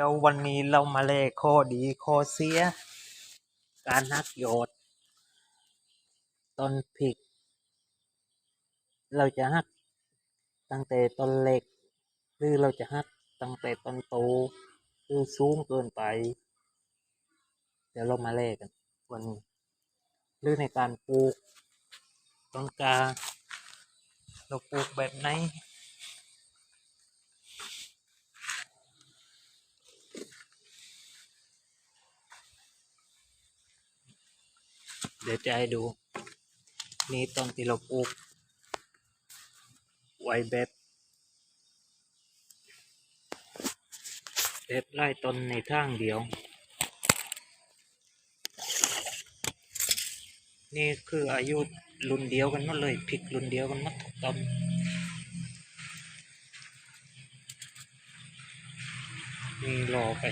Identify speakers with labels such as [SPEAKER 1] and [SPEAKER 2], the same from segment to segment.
[SPEAKER 1] แล้ววันนี้เรามาเลข้อดีข้อเสีย การนักโยดต้นพริก เราจะหักตั้งแต่ต้นเล็ก หรือเราจะหักตั้งแต่ต้นโตหรือสูงเกินไป เดี๋ยวเรามาเลกันวันนี้หรือในการปลูกต้นกาเราปลูกแบบไหน ดี๋ยวจะให้ดู นี่ต้นที่เราปลูกไว้แบบแบบไล่ต้นในทางเดียว นี่คืออายุรุ่นเดียวกันหมดเลยพริกรุ่นเดียวกันหมดทุกต้นนี่รอไป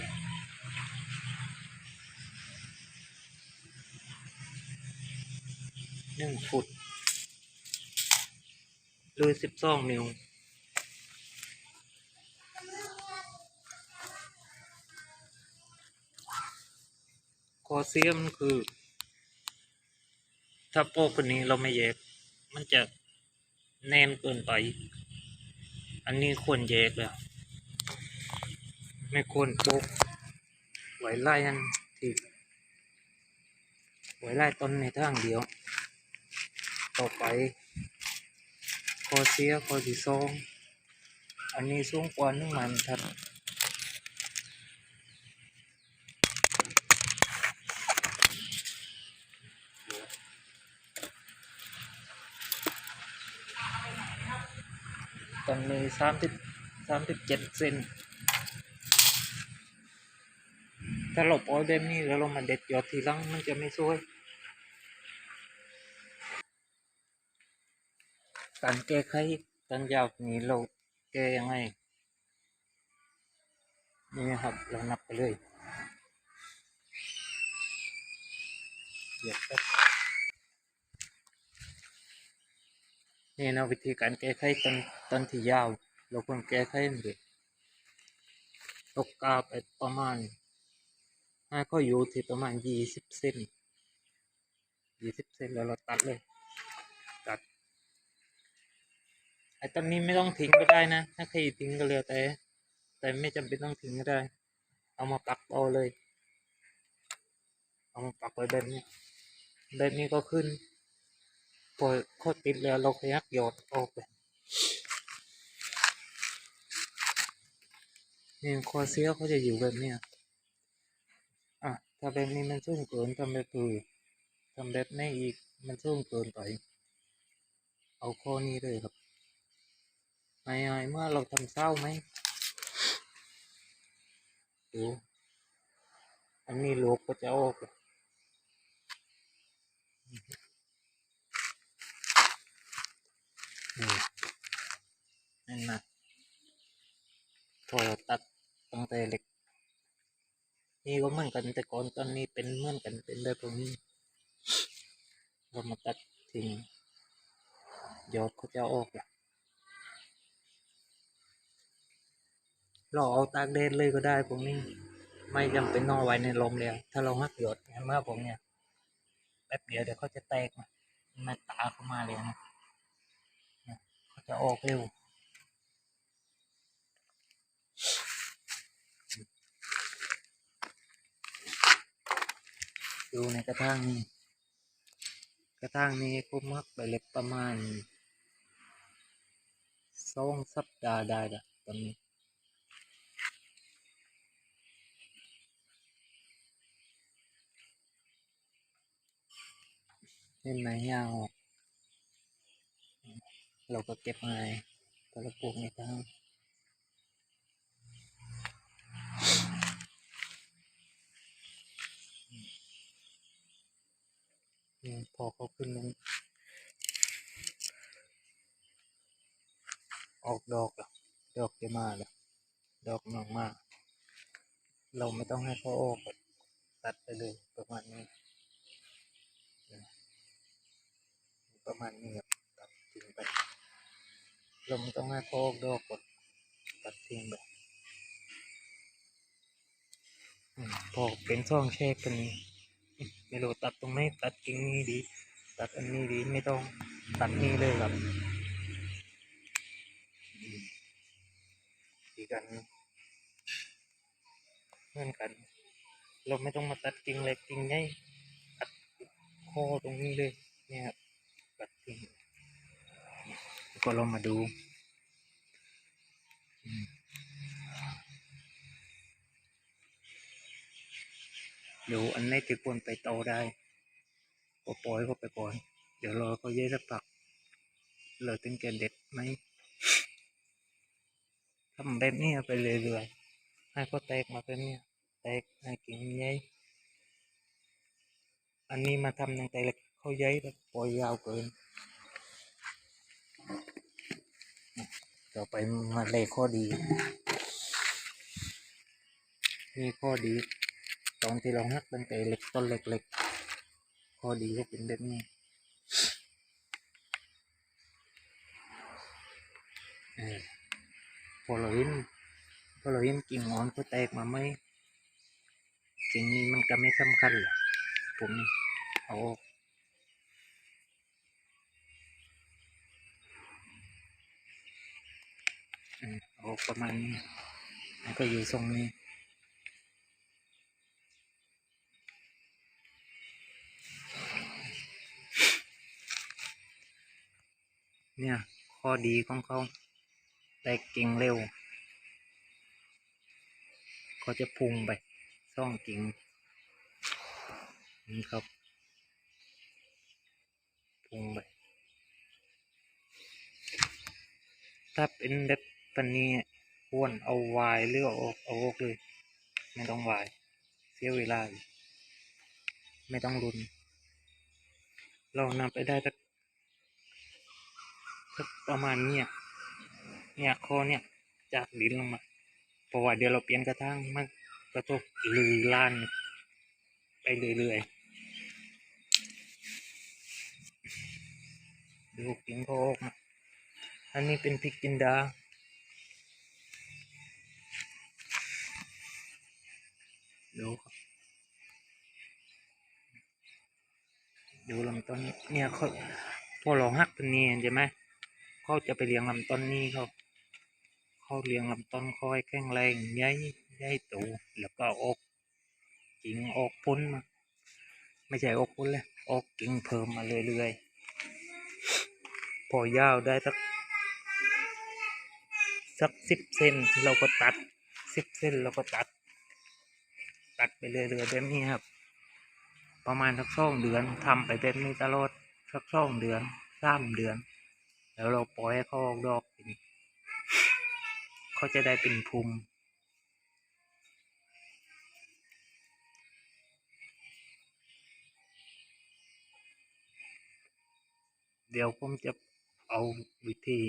[SPEAKER 1] หนึ่งฟุตหรือสิบสองนิ้วข้อเสียมคือ ถ้าโป๊กคนนี้เราไม่แยก มันจะแน่นเกินไป อันนี้ควรแยกแล้ว ไม่ควรโป๊กไว้ไล่อันที่ไว้ไล่ต้นในทางเดียว ต่อไปข้อเสียข้อที่สองอันนี้สูงกว่าหนึ่งมันทัดตอนนี้สามสิบสามสิบเจ็ดเซนถ้าเราปล่อยแบบนี้แล้วเรามาเด็ดยอดทีหลังมันจะไม่สวย การแก้ไขการยาวนี้เราแก้ยังไงนี่นะครับเรานับไปเลยเยวแป๊บนี่นะวิธีการแก้ไขต้นต้นที่ยาว เราควรแก้ไขเลยตกกาไปประมาณให้เขาอยู่ที่ประมาณยี่สิบเซนยี่สิบเซนแล้วเราตัดเลย ตัด ไอ้ต้นนี้ไม่ต้องทิ้งก็ได้นะ ถ้าใครทิ้งก็แล้วแต่ แต่ไม่จำเป็นต้องทิ้งก็ได้ เอามาปักเอาเลย เอามาปักไว้แบบนี้แบบนี้ก็ขึ้นพอโคตรติดแล้วเราขยักหยอดออกไปนี่คอเสียเขาจะอยู่แบบเนี้ยอะถ้าแบบนี้มันสูงเกินทำแบบอื่นทำแบบนี้อีกมันสูงเกินไป เอาข้อนี้เลยครับ ไอ้ไอ้เมื่อเราทำเศร้าไหมดูอันนี้ลูกก็จะออกอะนี่นั่นนะพอเรตัดตั้งแต่เล็ก นี่ก็เหมือนกันแต่ก่อนตอนนี้เป็นเหมือนกันเป็นแบบตรงนี้เรามาตัดทิ้งยอดเขาจะออกอะ เราเอาตากแดดเลยก็ได้พวกนี้ ไม่จำเป็นต้องไว้ในลมเลยถ้าเราหักหยดเห็นไหมพวกเนี้ยแป๊บเดียวเดี๋ยวเขาจะแตกมามันตาเข้ามาเลยนะเขาจะออกเร็วดูในกระถางนี้กระถางนี้ผมมักไปเล็กประมาณสองสัปดาห์ได้ละตอนนี้ เห็นไหมยาวออกเราก็เก็บมาก็เราปลูกในทางนี่พอเขาขึ้นลงออกดอกแล้วดอกจะมาแล้วดอกน้องมากเราไม่ต้องให้เขาออกหรอกตัดไปเลยประมาณนี้ ประมาณนี้ครับตัดทิ้งไปเราไม่ต้องให้เขาออกดอกก่อนตัดทิ้งไปอืมพอเป็นซ่องแชกกันนี้อืมไม่รู้ตัดตรงไหนตัดกิ่งนี้ดี ตัดอันนี้ดีไม่ต้องตัดนี้เลยครับอืมดีกันเหมือนกัน เราไม่ต้องมาตัดกิ่งเล็กกิ่งใหญ่ตัดคอตรงนี้เลยเนี่ยครับ ตัดกิ่งแล้วก็เรามาดูดูอันไหนที่ควรไปโตได้ก็ปล่อยก็ไปก่อน เดี๋ยวรอเขาเยอะสักพักเราถึงจะเด็ดไหมทำแบบนี้ไปเรื่อยๆให้เขาแตกมาแบบนี้แตกให้กิ่งใหญ่อันนี้มาทำตั้งแต่เล็ก เขาใหญ่แล้วปล่อยยาวเกิน ต่อไปมาเลยข้อดีมีข้อดี ตอนที่เราหักตั้งแต่เล็กต้นเล็กๆข้อดีก็เป็นแบบนี้เออพอเราเห็นพอเราเห็นกิ่งอ่อนก็แตกมาไหมกิ่งนี้มันก็ไม่สำคัญหรอกผมเอาออก ออเอาออกประมาณนี้มันก็อยู่ทรงนี้เนี่ย ข้อดีของเขาแตกกิ่งเร็ว เขาจะพุ่งไปซ่องกิ่งนี่ครับพุ่งไปถ้าเป็นแบบ ปันนี้ควรเอาวายหรือเอาอกเอาออกเลย ไม่ต้องวาย เสียเวลาไม่ต้องรุน เรานำไปได้สักสักประมาณเนี้ยเนี่ยคอเนี่ยจากดินลงมาเพราะว่าเดี๋ยวเราเปลี่ยนกระถางมันกระทบลือลานไปเรื่อยๆดูกิ่งเขาอกอันนี้เป็นพริกจินดา เนี่ยเขาพอเราหักตัวนี้ใช่ไหมเขาจะไปเลี้ยงลำต้นนี้เขาเขาเลี้ยงลำต้นคอยแข็งแรงใหญ่ใหญ่โตแล้วก็ออกกิ่งออกพ้นมา ไม่ใช่ออกพ้นเลยออกกิ่งเพิ่มมาเรื่อยๆพอยาวได้สักสักสิบเซนเราก็ตัดสิบเซนเราก็ตัด ตัดไปเรื่อยๆแบบนี้ครับ ประมาณสักสองเดือนทำไปแบบนี้ตลอดสักสองเดือนสามเดือน แล้วเราปล่อยให้เขาออกดอกเป็นเขาจะได้เป็นภูมิเดี๋ยวผมจะเอาวิธี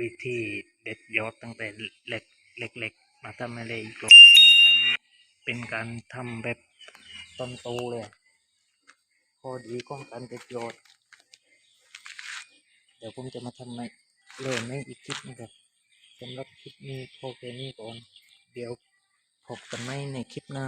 [SPEAKER 1] วิธีเด็ดยอดตั้งแต่เล็กเล็กๆมาทำอะไรอีกรอบอันนี้เป็นการทำแบบ ต้นโตเลยข้อดีของการประโยชน์เดี๋ยวผมจะมาทำในเริ่มในอีกคลิปนะครับสำหรับคลิปนี้พอแค่นี้ก่อน เดี๋ยวพบกันใหม่ในคลิปหน้า